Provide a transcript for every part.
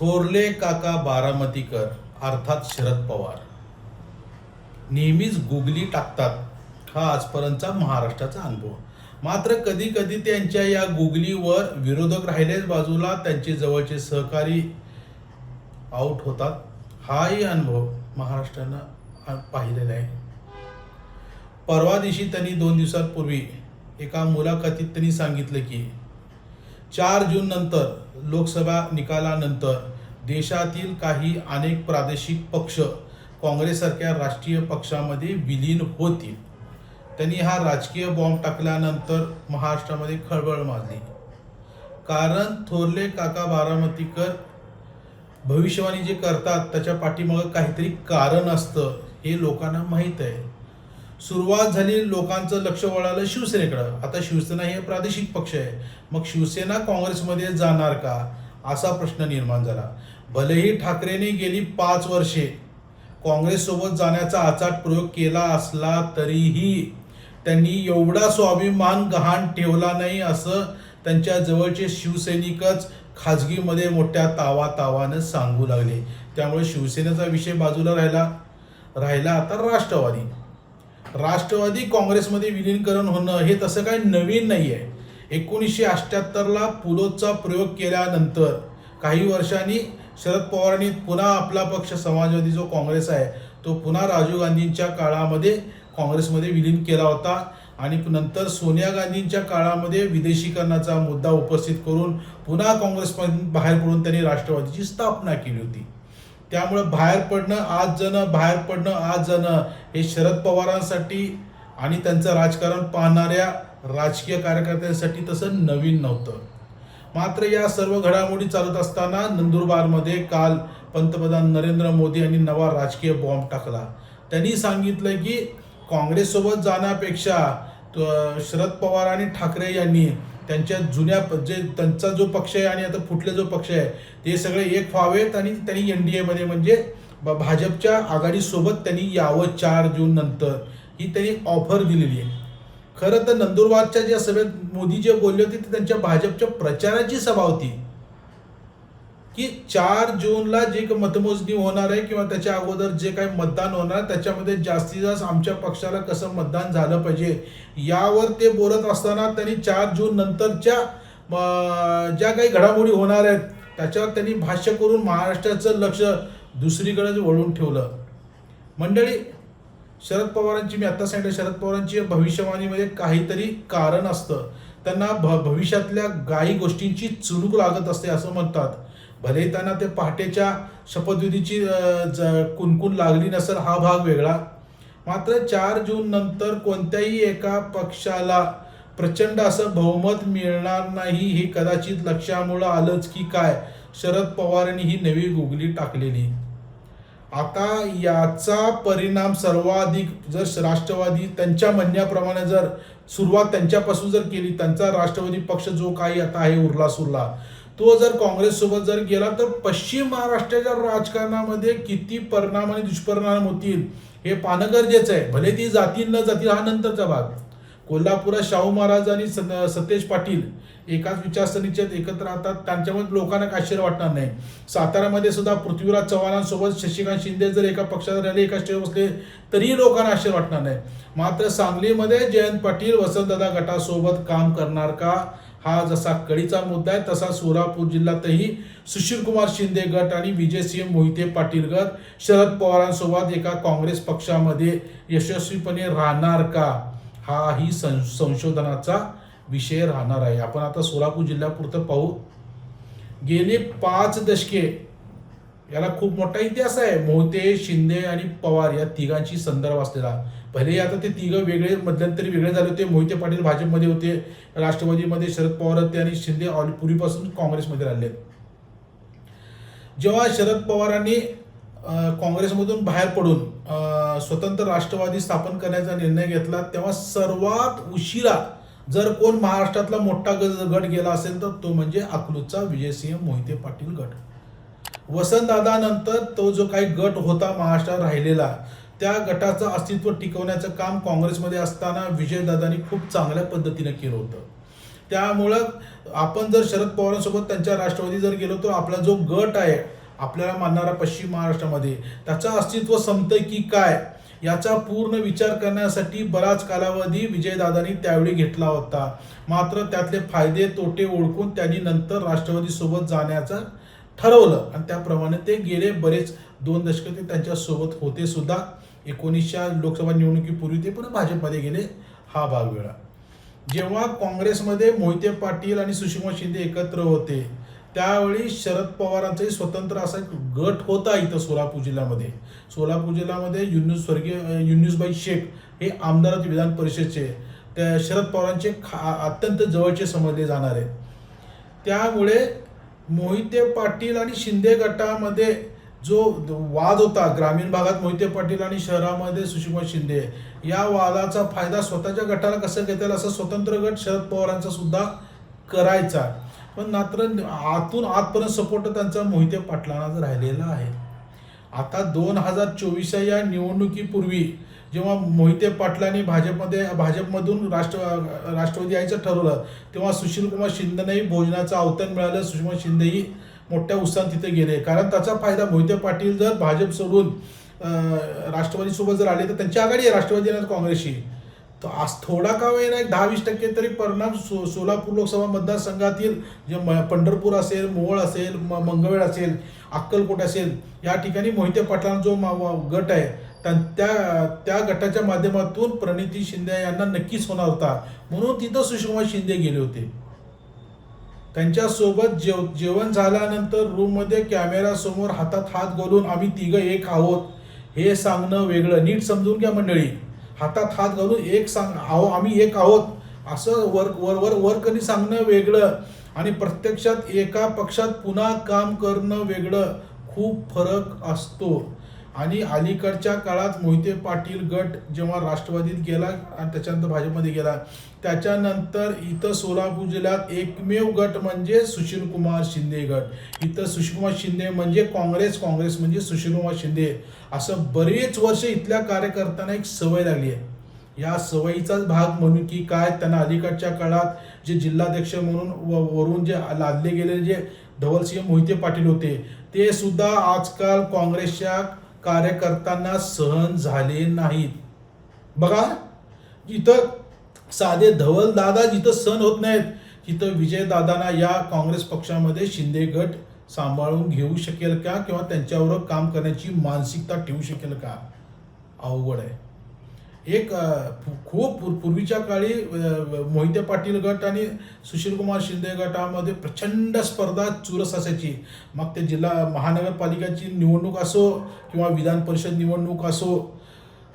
थोरले काका बारामतीकर अर्थात शरद पवार. नेहमीच गुगली टाकतात. हा आजपर्यंतचा महाराष्ट्राचा अनुभव. मात्र कधी कधी त्यांच्या या गुगलीवर विरोधक राहिलेच बाजूला त्यांचे जवळचे सहकारी आउट होतात. हाही अनुभव महाराष्ट्रानं पाहिलेला आहे. परवा दिवशी त्यांनी दोन दिवसांपूर्वी एका मुलाखतीत त्यांनी सांगितलं की चार जून नंतर लोकसभा निकालानंतर देशातील काही अनेक प्रादेशिक पक्ष काँग्रेससारख्या राष्ट्रीय पक्षामध्ये विलीन होतील. त्यांनी हा राजकीय बॉम्ब टाकल्यानंतर महाराष्ट्रामध्ये खळबळ माजली. कारण थोरले काका बारामतीकर भविष्यवाणी जे करतात त्याच्या पाठीमागं काहीतरी कारण असतं हे लोकांना माहीत आहे. सुरुवात झाली लोकांचं लक्ष वळालं शिवसेनेकडं. आता शिवसेना हे प्रादेशिक पक्ष आहे. मग शिवसेना काँग्रेसमध्ये जाणार का? असा प्रश्न निर्माण झाला. भलेही ठाकरेंनी गेली पाच वर्षे काँग्रेससोबत जाण्याचा आचाट प्रयोग केला असला तरीही त्यांनी एवढा स्वाभिमान गहाण ठेवला नाही असं त्यांच्या जवळचे शिवसैनिकच खाजगीमध्ये मोठ्या तावा तावानं सांगू लागले. त्यामुळे शिवसेनेचा विषय बाजूला राहिला. राहिला आता राष्ट्रवादी. राष्ट्रवादी काँग्रेसमध्ये विलीनीकरण होणं हे तसं काही नवीन नाही आहे एकोणीसशे अठ्ठ्याहत्तरला पुलोचा प्रयोग केल्यानंतर काही वर्षांनी शरद पवारांनी पुन्हा आपला पक्ष समाजवादी जो काँग्रेस आहे तो पुन्हा राजीव गांधींच्या काळामध्ये काँग्रेसमध्ये विलीन केला होता आणि नंतर सोनिया गांधींच्या काळामध्ये विदेशीकरणाचा मुद्दा उपस्थित करून पुन्हा काँग्रेसमधून बाहेर पडून त्यांनी राष्ट्रवादीची स्थापना केली होती. त्यामुळे बाहेर पडणं आज जणं बाहेर पडणं आज जणं हे शरद पवारांसाठी आणि त्यांचं राजकारण पाहणाऱ्या राजकीय कार्यकर्त्यांसाठी तसं नवीन नव्हतं. मात्र या सर्व घडामोडी चालत असताना नंदुरबारमध्ये काल पंतप्रधान नरेंद्र मोदी यांनी नवा राजकीय बॉम्ब टाकला. त्यांनी सांगितलं की काँग्रेससोबत जाण्यापेक्षा शरद पवार आणि ठाकरे यांनी त्यांच्या जुन्या प- जे त्यांचा जो पक्ष आहे आणि आता फुटले जो पक्ष आहे ते सगळे एक व्हावेत आणि त्यांनी एन डी एमध्ये म्हणजे ब- भाजपच्या आघाडीसोबत त्यांनी यावं चार जून नंतर. ही त्यांनी ऑफर दिलेली आहे. खरं तर नंदुरबारच्या ज्या सभेत मोदी जे बोलले होते ते त्यांच्या भाजपच्या प्रचाराची सभा होती. की चार जूनला जे काही मतमोजणी होणार आहे किंवा त्याच्या अगोदर जे काही मतदान होणार त्याच्यामध्ये जास्तीत जास्त आमच्या पक्षाला कसं मतदान झालं पाहिजे यावर ते बोलत असताना त्यांनी चार जून नंतरच्या ज्या काही घडामोडी होणार आहेत त्याच्यावर त्यांनी भाष्य करून महाराष्ट्राचं लक्ष दुसरीकडेच वळून ठेवलं. मंडळी शरद पवारांची मी आता सांगितलं शरद पवारांची भविष्यवाणीमध्ये काहीतरी कारण असतं. त्यांना भ भविष्यातल्या काही गोष्टींची चुणूक लागत असते असं म्हणतात. भले त्यांना ते पहाटेच्या शपथविधीची ज- कुणकुण लागली नसेल हा भाग वेगळा. मात्र चार जून नंतर कोणत्याही एका पक्षाला प्रचंड असं बहुमत मिळणार नाही हे कदाचित लक्षामुळं आलंच की काय शरद पवारांनी ही नवी गुगली टाकलेली. आता याचा परिणाम सर्वाधिक जर राष्ट्रवादी त्यांच्या म्हणण्याप्रमाणे जर सुरुवात त्यांच्यापासून जर केली त्यांचा राष्ट्रवादी पक्ष जो काही आता आहे उरला सुरला तो जर काँग्रेससोबत जर गेला तर पश्चिम महाराष्ट्राच्या राजकारणामध्ये किती परिणाम आणि दुष्परिणाम होतील हे पाहणं गरजेचं आहे. भले ती जातील न जातील हा नंतरचा भाग. कोल्हापुरात शाहू महाराज आणि स- सतेज पाटील एकाच विचारसरणीचे एकत्र राहतात. त्यांच्यामध्ये लोकांना काही आश्चर्य वाटणार नाही. साताऱ्यामध्ये सुद्धा पृथ्वीराज चव्हाणांसोबत शशिकांत शिंदे जर एका पक्षात राहिले एका स्टेज बसले तरीही लोकांना आश्चर्य वाटणार नाही. मात्र सांगलीमध्ये जयंत पाटील वसंतदादा गटासोबत काम करणार का? हा जसा कळीचा मुद्दा आहे तसा सोलापूर जिल्ह्यातही सुशीलकुमार शिंदे गट आणि विजयसिंह मोहिते पाटील गट शरद पवारांसोबत एका काँग्रेस पक्षामध्ये यशस्वीपणे राहणार का? हाही सं संशोधनाचा विषय राहणार आहे. आपण आता सोलापूर जिल्ह्यापुरतं पाहू. गेले पाच दशके याला खूप मोठा इतिहास आहे. मोहिते शिंदे आणि पवार या तिघांची संदर्भ असलेला. भले आता ते तिघं वेगळे मध्यंतरी वेगळे झाले होते. मोहिते पाटील भाजपमध्ये होते राष्ट्रवादीमध्ये शरद पवार होते आणि शिंदे ऑल- पूर्वीपासून काँग्रेसमध्ये राहिले. जेव्हा शरद पवारांनी काँग्रेसमधून बाहेर पडून स्वतंत्र राष्ट्रवादी स्थापन करण्याचा निर्णय घेतला तेव्हा सर्वात उशिरा जर कोण महाराष्ट्रातला मोठा ग- गट गेला असेल तर तो म्हणजे अकलूजचा विजयसिंह मोहिते पाटील गट. वसंतदादानंतर तो जो काही गट होता महाराष्ट्रात राहिलेला त्या गटाचं अस्तित्व टिकवण्याचं काम काँग्रेसमध्ये असताना विजयदादांनी खूप चांगल्या पद्धतीने केलं होतं. त्यामुळं आपण जर शरद पवारांसोबत त्यांच्या राष्ट्रवादी जर गेलो तर आपला जो गट आहे आपल्याला मानणारा पश्चिम महाराष्ट्रामध्ये त्याचं अस्तित्व संपतं की काय याचा पूर्ण विचार करण्यासाठी बराच कालावधी विजयदादांनी त्यावेळी घेतला होता. मात्र त्यातले फायदे तोटे ओळखून त्यांनी नंतर राष्ट्रवादीसोबत जाण्याचा जाण्याचं ठरवलं. आणि त्याप्रमाणे ते गेले बरेच दोन दशकं ते त्यांच्यासोबत होते सुद्धा. एकोणीसच्या लोकसभा निवडणुकीपूर्वी ते पण भाजपमध्ये गेले. हा भाग वेळा जेव्हा काँग्रेसमध्ये मोहिते पाटील आणि सुषमा शिंदे एकत्र होते त्यावेळी शरद पवारांचाही स्वतंत्र असा एक गट होता इथं सोलापूर जिल्ह्यामध्ये. सोलापूर जिल्ह्यामध्ये युनुस स्वर्गीय अं, शेख हे आमदार विधान परिषदचे त्या शरद पवारांचे खा अत्यंत जवळचे समजले जाणारे. त्यामुळे मोहिते पाटील आणि शिंदे गटामध्ये जो वाद होता ग्रामीण भागात मोहिते पाटील आणि शहरामध्ये सुषमा शिंदे या वादाचा फायदा स्वतःच्या गटाला कसं घेता येईल असं स्वतंत्र गट शरद पवारांचा सुद्धा करायचा. पण मात्र आतून आतपर्यंत सपोर्ट त्यांचा मोहिते पाटलांना राहिलेला आहे. आता दोन हजार चोवीसच्या या निवडणुकीपूर्वी जेव्हा मोहिते पाटलांनी भाजपमध्ये भाजपमधून राष्ट्र राष्ट्रवादी यायचं ठरवलं तेव्हा सुशीलकुमार शिंदेनेही भोजनाचं अवतरण मिळालं. सुषमा शिंदेही मोठ्या उत्साहात तिथे गेले. कारण त्याचा फायदा मोहिते पाटील जर भाजप सोडून राष्ट्रवादीसोबत जर आले तर त्यांची आघाडी आहे राष्ट्रवादी आणि काँग्रेसशी तर आज थोडा का वेळ एक दहा वीस टक्के तरी परिणाम सो सोलापूर लोकसभा मतदारसंघातील जे म पंढरपूर असेल मोहोळ असेल म मंगवेळ असेल अक्कलकोट असेल या ठिकाणी मोहिते पाटलांचा जो मा- गट आहे त्या- त्या त्या गटाच्या माध्यमातून प्रणिती शिंदे यांना नक्कीच होणार होता. म्हणून तिथं सुषमा शिंदे गेले होते. त्यांच्यासोबत जेव जेवण झाल्यानंतर रूममध्ये कॅमेरा समोर हातात हात घालून आम्ही तिघं एक आहोत. हे सांगणं वेगळं. नीट समजून घ्या मंडळी. हातात हात घालून एक सांग आहो आम्ही एक आहोत. असं वर वर वर वरकरी सांगणं वेगळं. आणि प्रत्यक्षात एका पक्षात पुन्हा काम करणं वेगळं. खूप फरक असतो. आणि अलीकडच्या काळात मोहिते पाटील गट जेव्हा राष्ट्रवादीत गेला आणि त्याच्यानंतर भाजपमध्ये गेला त्याच्यानंतर इथं सोलापूर जिल्ह्यात एकमेव गट म्हणजे सुशीलकुमार शिंदे गट. इथं सुशीलकुमार शिंदे म्हणजे काँग्रेस काँग्रेस म्हणजे सुशीलकुमार शिंदे. असं बरेच वर्ष इथल्या कार्यकर्त्यांना एक सवय लागली आहे. या सवयीचाच भाग म्हणून की काय त्यांना अलीकडच्या काळात जे जिल्हाध्यक्ष म्हणून व- वरून जे लादले गेलेले जे धवलसिंह मोहिते पाटील होते ते सुद्धा आजकाल काँग्रेसच्या कार्यकर्त्यांना सहन झाले नाहीत. बघा इथं साधे धवल दादा जिथं सहन होत नाहीत तिथं विजय दादांना या काँग्रेस पक्षामध्ये शिंदे गट सांभाळून घेऊ शकेल का? किंवा त्यांच्यावर काम करण्याची मानसिकता ठेवू शकेल का? अवघड आहे. एक खूप पूर- पूर्वीच्या काळी मोहिते पाटील गट आणि सुशीलकुमार शिंदे गटामध्ये प्रचंड स्पर्धा चुरस असायची. मग ते जिल्हा महानगरपालिकाची निवडणूक असो किंवा विधान परिषद निवडणूक असो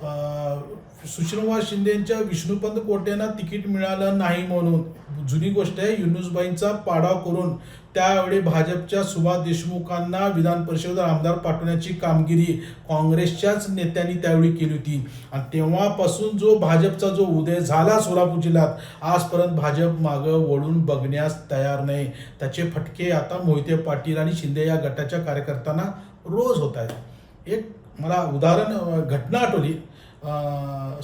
सुशीलकुमार शिंदे यांच्या विष्णुपंत कोट्यांना तिकीट मिळालं नाही म्हणून. जुनी गोष्ट आहे युनुसबाईंचा पाडाव करून त्यावेळी भाजपच्या सुभाष देशमुखांना विधान परिषद आमदार पाठवण्याची कामगिरी काँग्रेसच्याच नेत्यांनी त्यावेळी केली होती. आणि तेव्हापासून जो भाजपचा जो उदय झाला सोलापूर जिल्ह्यात आजपर्यंत भाजप मागं वळून बघण्यास तयार नाही. त्याचे फटके आता मोहिते पाटील आणि शिंदे या गटाच्या कार्यकर्त्यांना रोज होत आहेत. एक मला उदाहरण घटना आठवली.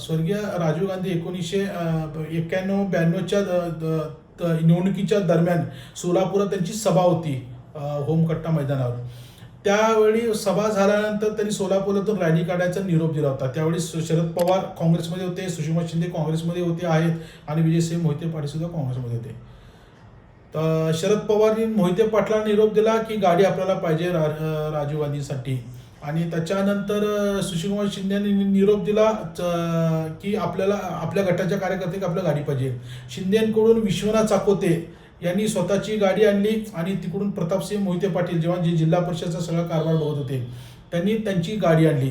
स्वर्गीय राजीव गांधी एकोणीसशे एक्क्याण्णव ब्याण्णवच्या द- द- निवडणुकीच्या दरम्यान सोलापुरात त्यांची सभा होती होमकट्टा मैदानावर. त्यावेळी सभा झाल्यानंतर त्यांनी सोलापुरातून रॅली काढायचा निरोप दिला होता. त्यावेळी शरद पवार काँग्रेसमध्ये होते सुषमा शिंदे काँग्रेसमध्ये होते आहेत आणि विजयसिंह मोहिते पाटील सुद्धा काँग्रेसमध्ये होते. तर शरद पवारनी मोहिते पाटलांना निरोप दिला की गाडी आपल्याला पाहिजे रा राजीव गांधीसाठी. आणि त्याच्यानंतर सुशीलकुमार शिंदेने निरोप दिला च- की आपल्याला आपल्या गटाच्या कार्यकर्ते आपल्या गाडी पाहिजे. शिंदेकडून विश्वनाथ चाकोते यांनी स्वतःची गाडी आणली आणि तिकडून प्रतापसिंह मोहिते पाटील जेव्हा जे जिल्हा परिषदचा सगळा कारभार बघत होते त्यांनी त्यांची गाडी आणली.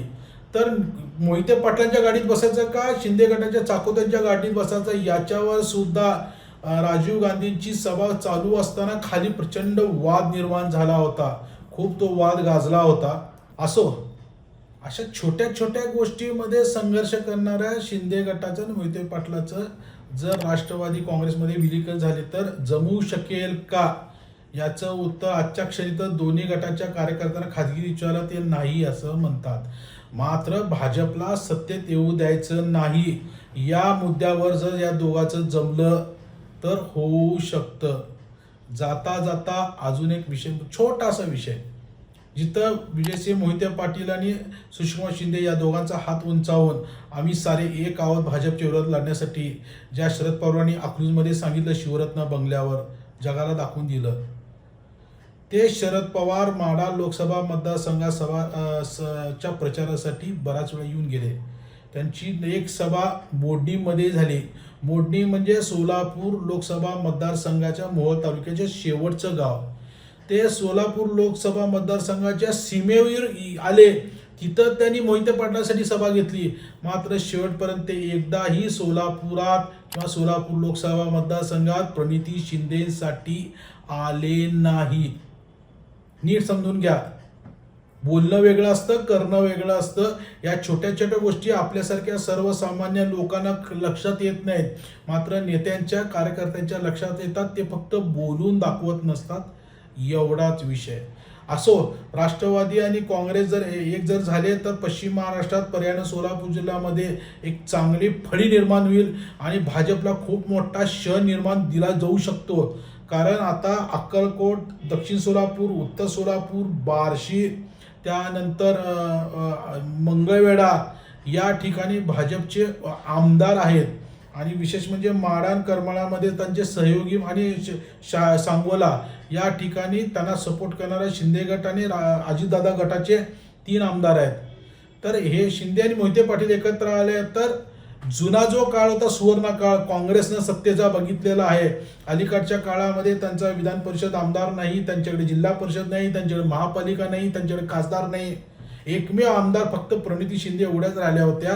तर मोहिते पाटलांच्या गाडीत बसायचं का? शिंदे गटाच्या चाकोत्यांच्या गाडीत बसायचं? याच्यावर सुद्धा राजीव गांधींची सभा चालू असताना खाली प्रचंड वाद निर्माण झाला होता. खूप तो वाद गाजला होता. असो अशा छोट्या छोट्या गोष्टीमध्ये संघर्ष करणाऱ्या शिंदे गटाचं आणि मोहिते पाटलाचं जर राष्ट्रवादी काँग्रेसमध्ये विलीकरण झाले तर जमू शकेल का? याचं उत्तर आजच्या क्षणी तर दोन्ही गटाच्या कार्यकर्त्यांना खाजगी विचारला ते नाही असं म्हणतात. मात्र भाजपला सत्तेत येऊ द्यायचं नाही. या मुद्द्यावर जर या दोघांचं जमलं तर होऊ शकतं. जाता जाता अजून एक विषय छोटासा विषय. जिथं विजयसिंह मोहिते पाटील आणि सुषमा शिंदे या दोघांचा हात उंचावून आम्ही सारे एक आहोत भाजपच्या विरोधात लढण्यासाठी. ज्या शरद पवारांनी अकलूजमध्ये सांगितलं शिवरत्न बंगल्यावर जगाला दाखवून दिलं. ते शरद पवार माडा लोकसभा मतदारसंघात सभा स- च्या प्रचारासाठी बराच वेळा येऊन गेले. त्यांची एक सभा मोडणीमध्ये झाली. मोडणी म्हणजे सोलापूर लोकसभा मतदारसंघाच्या मोहोळ तालुक्याचे शेवटचं गाव. ते सोलापूर लोकसभा मतदारसंघाच्या सीमेवर आले. तिथं त्यांनी मोहिते पाटलासाठी सभा घेतली. मात्र शेवटपर्यंत एकदाही सोलापुरात किंवा सोलापूर लोकसभा मतदारसंघात प्रणिती शिंदेसाठी आले नाही. नीट समजून घ्या. बोलणं वेगळं असतं करणं वेगळं असतं. या छोट्या छोट्या गोष्टी आपल्यासारख्या सर्वसामान्य लोकांना लक्षात येत नाहीत. मात्र नेत्यांच्या कार्यकर्त्यांच्या लक्षात येतात. ते फक्त बोलून दाखवत नसतात. एवढाच विषय. असो राष्ट्रवादी आणि काँग्रेस जर एक जर झाले तर पश्चिम महाराष्ट्रात पर्याय सोलापूर जिल्ह्यामध्ये एक चांगली फळी निर्माण होईल आणि भाजपला खूप मोठा क्षण निर्माण दिला जाऊ शकतो. कारण आता अक्कलकोट दक्षिण सोलापूर उत्तर सोलापूर बार्शी त्यानंतर मंगळवेढा या ठिकाणी भाजपचे आमदार आहेत. आणि विशेष म्हणजे माडान करमाळामध्ये त्यांचे सहयोगी आणि श- शा सांगोला या ठिकाणी त्यांना सपोर्ट करणारे शिंदे गट आणि रा- अजितदादा गटाचे तीन आमदार आहेत. तर हे शिंदे आणि मोहिते पाटील एकत्र आले तर जुना जो काळ होता सुवर्ण काळ काँग्रेसनं सत्तेचा बघितलेला आहे. अलीकडच्या काळामध्ये त्यांचा विधान परिषद आमदार नाही त्यांच्याकडे जिल्हा परिषद नाही त्यांच्याकडे महापालिका नाही त्यांच्याकडे खासदार नाही. एकमेव आमदार फक्त प्रणिती शिंदे एवढ्याच राहिल्या होत्या.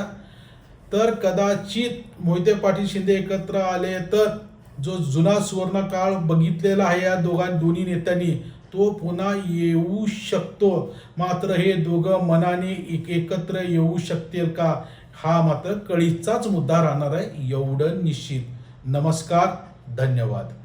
तर कदाचित मोहिते पाटील शिंदे एकत्र आले तर जो जुना सुवर्ण काळ बघितलेला आहे या दोघां दोन्ही नेत्यांनी तो पुन्हा येऊ शकतो. मात्र हे दोघं मनाने एक- एकत्र येऊ शकतील का? हा मात्र कळीचाच मुद्दा राहणार आहे एवढं निश्चित. नमस्कार धन्यवाद.